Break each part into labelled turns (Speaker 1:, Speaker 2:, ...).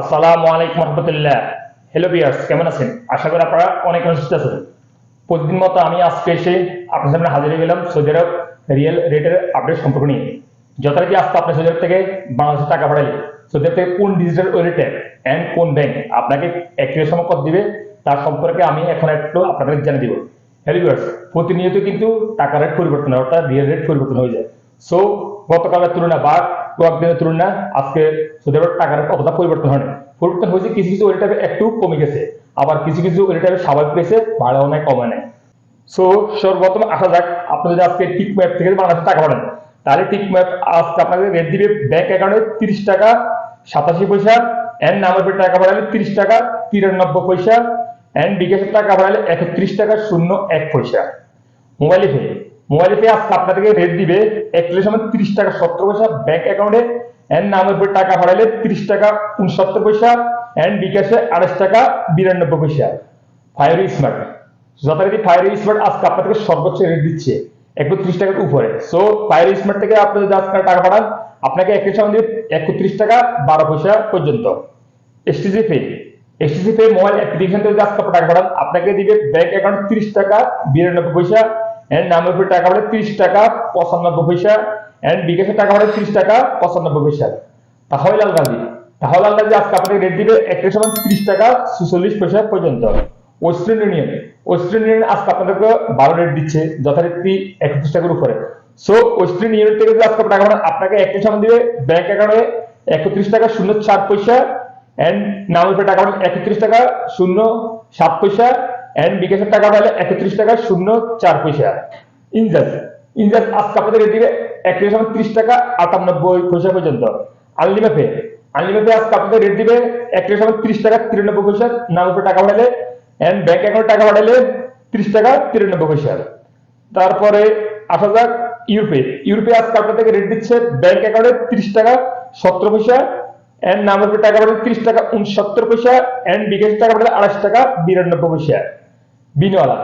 Speaker 1: আসসালামু আলাইকুম রহমতুল্লাহ। হ্যালো বিয়ার্স কেমন আছেন? আশা করি আপনারা অনেক সুস্থ আছেন। প্রতিদিন মতো আমি আজকে এসে আপনার সামনে হাজির হয়ে গেলাম সৌদি আরব রিয়েল রেটের আপডেট সম্পর্ক নিয়ে। যথারীতি আজকে আপনার সৌদি আরব থেকে বাংলাদেশে টাকা পাঠালে, সৌদি আরব থেকে কোন ডিজিটাল ওয়ালেটে অ্যান্ড কোন ব্যাংক আপনাকে একই সময় কত দিবে, তার সম্পর্কে আমি এখন একটু আপনাদের জানিয়ে দিব। হ্যালো ভিউয়ার্স প্রতিনিয়ত কিন্তু টাকা রেট পরিবর্তন হয়, অর্থাৎ রিয়েল রেট পরিবর্তন হয়ে যায়। সো গতকালের তুলনা বা কয়েকদিনের তুলনা আজকে সৌদি আরবের টাকার পরিবর্তন হয়নি। পরিবর্তন হয়েছে কিছু কিছু ওয়েটাবে একটু কমে গেছে, আবার কিছু কিছু ওয়েটাবে স্বাভাবিক পেয়েছে বাড়াও নাই কমে নাই। সো সর্বপ্রথম আসা যাক, আপনি যদি আজকে টিক ম্যাপ থেকে টাকা পাঠান, তাহলে টিক ম্যাপ আজকে আপনাকে রেট দিবে ব্যাংক অ্যাকাউন্টে তিরিশ টাকা সাতাশি পয়সা এন্ড নামের টাকা পাঠালে তিরিশ টাকা, তিরানব্বই পয়সা এন্ড বিকাশের টাকা পাঠালে একত্রিশ টাকা, শূন্য এক পয়সা। মোবাইলে পে মোবাইলে পে আজকে আপনাদেরকে রেট দিবে একচল্লিশ সময় তিরিশ টাকা সত্তর পয়সা ব্যাংক অ্যাকাউন্টে এন্ড নামের উপর টাকা পাঠালে তিরিশ টাকা উনসত্তর পয়সা এন্ড বিকাশে আড়াইশ টাকা বিরানব্বই পয়সা। ফায়ার স্মার্ট যথারীতি ফায়ার স্মার্ট আজকে আপনাদেরকে সর্বোচ্চ রেট দিচ্ছে একত্রিশ টাকার উপরে। সো ফায়ার স্মার্ট থেকে আপনি যদি আজকে টাকা পাঠান, আপনাকে একই সঙ্গে একত্রিশ টাকা বারো পয়সা পর্যন্ত। STC Pay STC Pay mobile application থেকে আজকে টাকা পাঠান, আপনাকে দিবে ব্যাংক অ্যাকাউন্ট তিরিশ টাকা বিরানব্বই পয়সা এন্ড নামের উপরে টাকা পাঠালে তিরিশ টাকা, পঁচানব্বই পয়সা। এন্ড বিকাশের টাকা পাঠালে তিরিশ টাকা, পঁচানব্বই পয়সা। তাহলে আলগাজি তাহলে আলগাজি আজকে আপনাকে রেট দিবে একই সমান তিরিশ টাকা সুচল্লিশ পয়সা পর্যন্ত। ওয়েস্টার্ন ইউনিয়ন ওয়েস্টার্ন ইউনিয়ন আজকে আপনাদেরকে বারো রেট দিচ্ছে যথারীতি একত্রিশ টাকার উপরে। সো ওয়েস্টার্ন ইউনিয়ন থেকে আজকে টাকা আপনাকে একই সমান দিবে ব্যাংক অ্যাকাউন্টে একত্রিশ টাকা, শূন্য চার পয়সা। এন্ড নামের টাকা একত্রিশ টাকা, শূন্য সাত পয়সা। এন্ড বিকাশের টাকা পাঠালে একত্রিশ টাকা, শূন্য চার পয়সা। ইনজাস ইনজাস আজকে আপনাদের দিবে একত্রিশ ত্রিশ টাকা, আটানব্বই পয়সা পর্যন্ত। আনলিমা পে আনলিমা আজকে আপনাদের রেট দিবে একত্রিশ সমান ত্রিশ টাকা, তিরানব্বই পয়সা নামের উপরে টাকা পাঠালে এন্ড ব্যাংক অ্যাকাউন্টে টাকা পাঠালে ত্রিশ টাকা, তিরানব্বই পয়সা। তারপরে আসা যাক ইউরোপে ইউরোপে আজকে আপনাদেরকে রেট দিচ্ছে ব্যাংক অ্যাকাউন্টে ত্রিশ টাকা সতেরো পয়সা এন্ড নামের উপরে টাকা পাঠালে ত্রিশ টাকা, উনসত্তর পয়সা এন্ড বিকাশ টাকা পাঠালে আড়াইশ টাকা, বিরানব্বই পয়সা। বিনিওয়ালা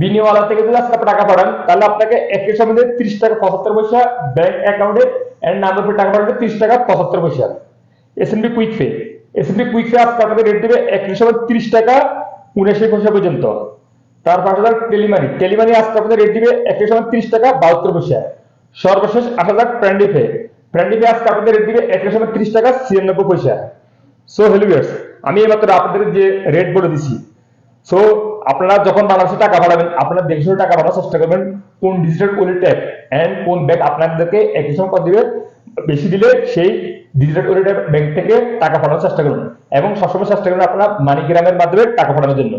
Speaker 1: বিনিওয়ালা থেকে যদি আজকে আপনি টাকা পাঠান, তাহলে আপনাকে একই সঙ্গে ত্রিশ টাকা পঁচাত্তর পয়সা ব্যাংক অ্যাকাউন্টে এন্ড নামের উপরে টাকা পাঠাবে ত্রিশ টাকা পঁচাত্তর পয়সা। S B quick pay S B quick pay আজকে আপনাদের রেট দেবে একই সময় ত্রিশ টাকা উনআশি পয়সা পর্যন্ত। তার পাঁচ হাজার টেলিমানি। টেলিমানি আজকে আপনাদের রেট দিবে একই সময় ত্রিশ টাকা বাহাত্তর পয়সা। সর্বশেষ আট হাজার প্র্যান্ডি পে প্র্যান্ডি পে আজকে আপনাদের রেট দিবে একই সময় ত্রিশ টাকা ছিয়ানব্বই পয়সা। সো হেলিভিয়ার্স আমি এইমাত্র আপনাদের যে রেট বলে দিছি। সো আপনারা যখন বাংলাদেশে টাকা পাঠাবেন আপনারা দেখে টাকা পাঠানোর চেষ্টা করবেন, কোন ডিজিটাল ওয়ালেট ট্যাপ এন্ড কোন ব্যাংক আপনাদেরকে একই সময় দিবে, বেশি দিলে সেই ডিজিটাল ওয়ালেট অ্যাপ ব্যাংক থেকে টাকা পাঠানোর চেষ্টা করুন। এবং সবসময় চেষ্টা করুন আপনারা মানিগ্রামের মাধ্যমে টাকা পাঠানোর জন্য।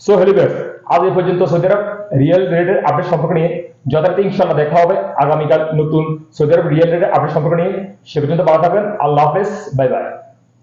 Speaker 1: সো হেলিভার্স আজ এই পর্যন্ত সৌদি আরব রিয়েল রেটের আপডেট সম্পর্কে নিয়ে যথারীতি ইনশাল্লাহ দেখা হবে আগামীকাল নতুন সৌদি আরব রিয়েল রেটের আপডেট সম্পর্ক নিয়ে। সে পর্যন্ত ভালো থাকবেন, আল্লাহ হাফেজ বাই বাই